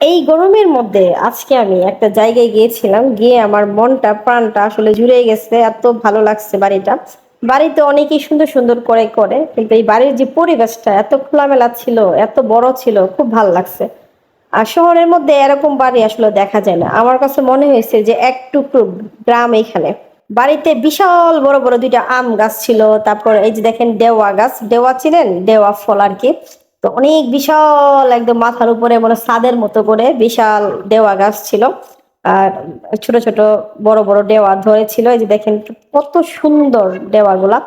এই গরমের মধ্যে আজকে আমি একটা জায়গায় গিয়েছিলাম, গিয়ে আমার মনটা, প্রাণটা আসলে জুড়ে গেছে, এত ভালো লাগছে বাড়িটা। বাড়িতে অনেকেই সুন্দর সুন্দর করে করে, কিন্তু এই বাড়ির যে পরিবেশটা এত খোলামেলা ছিল, এত বড় ছিল, খুব ভালো লাগছে। আর শহরের মধ্যে এরকম বাড়ি আসলে দেখা যায় না। আমার কাছে মনে হয়েছে যে এক টুকরো গ্রাম এখানে। বাড়িতে বিশাল বড় বড় দুইটা আম গাছ ছিল, তারপর এই যে দেখেন দেওয়া গাছ, দেওয়া ছিলেন দেওয়া ফল আর কি। তো অনেক বিশাল একদম মাথার উপরে মানে ছাদের মতো করে বিশাল দেওয়া গাছ ছিল। আর ছোট ছোট বড় বড় ডেওয়া ধরেছিল। এই যে দেখেন কত সুন্দর ডেওয়াগুলা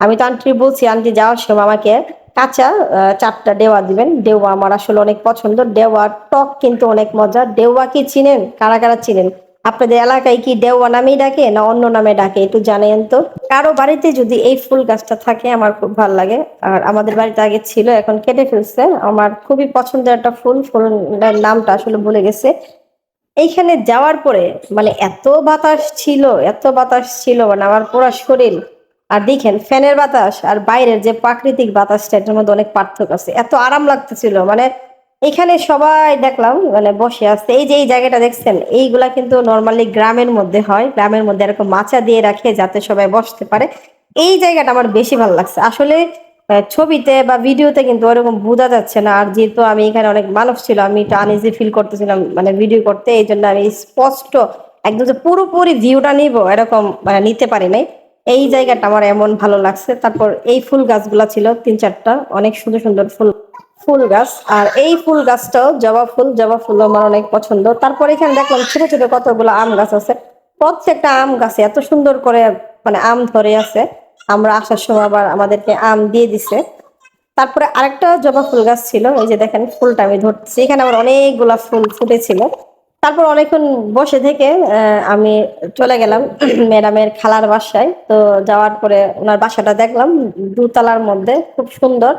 আমি তো আন্টি বলছি, আন্টি যাওয়ার সময় আমাকে কাঁচা চারটা ডেওয়া দিবেন। ডেওয়া আমার আসলে অনেক পছন্দ। ডেওয়া টক কিন্তু অনেক মজা ডেওয়া কি চিনেন? কারা কারা চিনেন? আপনাদের এলাকায় কি দেওয়া নামেই ডাকে না অন্য নামে ডাকে, একটু জানেন তো। কারও বাড়িতে যদি এই ফুল গাছটা থাকে, আমার খুব ভালো লাগে। আর আমাদের বাড়িতে আগে ছিল, এখন কেটে ফেলছে। আমার খুবই পছন্দের একটা ফুল, ফুলের নামটা আসলে ভুলে গেছে। এইখানে যাওয়ার পরে মানে এত বাতাস ছিল, এত বাতাস ছিল মানে আমার পুরো শরীর। আর দেখেন, ফ্যানের বাতাস আর বাইরের যে প্রাকৃতিক বাতাসটা, এটার মধ্যে অনেক পার্থক্য আছে। এত আরাম লাগতেছিল মানে এখানে সবাই দেখলাম মানে বসে আছে। এই যে, এই জায়গাটা দেখছেন, এইগুলা কিন্তু নর্মালি গ্রামের মধ্যে হয়। গ্রামের মধ্যে এরকম মাচা দিয়ে রাখে যাতে সবাই বসতে পারে। এই জায়গাটা আমার বেশি ভালো লাগছে। আসলে ছবিতে বা ভিডিওতে কিন্তু ওরকম বোঝা যাচ্ছে না। আর যেহেতু আমি এখানে অনেক মানুষ ছিল, আমি এটা আনইজি ফিল করতেছিলাম মানে ভিডিও করতে। এই জন্য আমি স্পষ্ট একদম যে পুরোপুরি ভিউটা নিব, এরকম মানে নিতে পারি নাই। এই জায়গাটা আমার এমন ভালো লাগছে। তারপর এই ফুল গাছগুলা ছিল, তিন চারটা, অনেক সুন্দর সুন্দর ফুল। ফুল গাছ, আর এই ফুল গাছটাও জবা ফুল জবা ফুল আমার অনেক পছন্দ। তারপর এখানে দেখলাম ছোট ছোট কতগুলো আম গাছ আছে। প্রত্যেকটা আম গাছে এত সুন্দর করে মানে আম ধরে আছে। আমরা আসার সময় আবার আমাদেরকে আম দিয়ে দিছে। তারপরে আরেকটা জবা ফুল গাছ ছিল, এই যে দেখেন ফুলটা আমি ধরছি এখানে আবার অনেকগুলা ফুল ফুটেছিল। তারপর অনেকক্ষণ বসে থেকে আমি চলে গেলাম ম্যাডামের খালার বাসায়। তো যাওয়ার পরে ওনার বাসাটা দেখলাম দুতলার মধ্যে, খুব সুন্দর।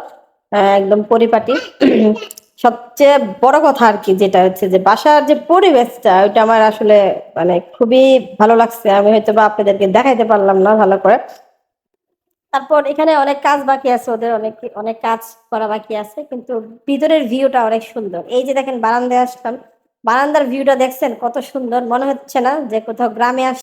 একদম পরিপাটি। সবচেয়ে বড় কথা আর কি যেটা হচ্ছে যে বাসার যে পরিবেশটা, ওইটা আমার আসলে মানে খুবই ভালো লাগছে। আমি হয়তো বা আপনাদেরকে দেখাইতে পারলাম না ভালো করে। তারপর এখানে অনেক কাজ বাকি আছে, ওদের অনেক অনেক কাজ করা বাকি আছে, কিন্তু ভিতরের ভিউটা অনেক সুন্দর। এই যে দেখেন বারান্দায় আসলাম। বারান্দার ভিউটা দেখছেন কত সুন্দর, মনে হচ্ছে না যে কোথাও গ্রামে আস